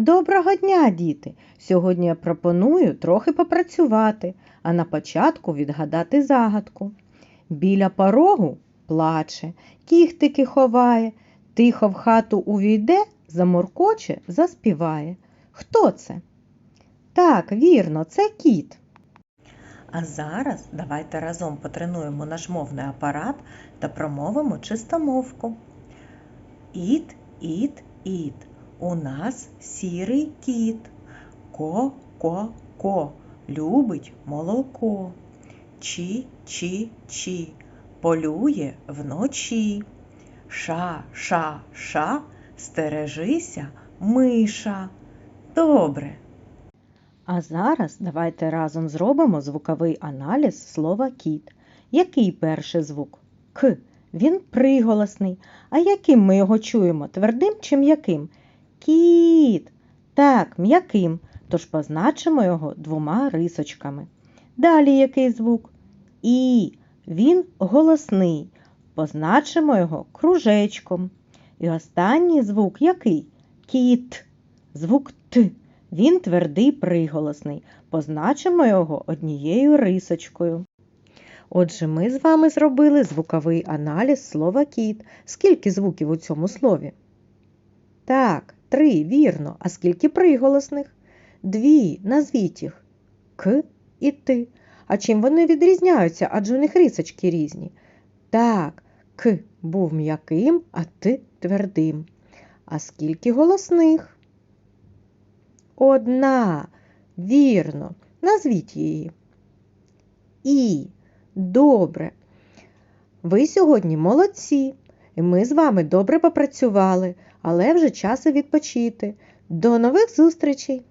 Доброго дня, діти! Сьогодні я пропоную трохи попрацювати, а на початку відгадати загадку. Біля порогу плаче, кіхтики ховає, тихо в хату увійде, заморкоче, заспіває. Хто це? Так, вірно, це кіт. А зараз давайте разом потренуємо наш мовний апарат та промовимо чистомовку. Іт, іт, іт. У нас сірий кіт. Ко, ко, ко. Любить молоко. Чі, чі, чі. Полює вночі. Ша, ша, ша. Стережися, миша. Добре. А зараз давайте разом зробимо звуковий аналіз слова кіт. Який перший звук? К. Він приголосний. А яким ми його чуємо? Твердим чи м'яким? Кіт. Так, м'яким. Тож позначимо його двома рисочками. Далі який звук? І. Він голосний. Позначимо його кружечком. І останній звук який? Кіт. Звук Т. Він твердий приголосний. Позначимо його однією рисочкою. Отже, ми з вами зробили звуковий аналіз слова кіт. Скільки звуків у цьому слові? Так, три, вірно. А скільки приголосних? Дві. Назвіть їх. К і Т. А чим вони відрізняються, адже у них рисочки різні? Так, К був м'яким, а Т твердим. А скільки голосних? Одна. Вірно. Назвіть її. І. Добре. Ви сьогодні молодці. І ми з вами добре попрацювали, але вже час відпочити. До нових зустрічей!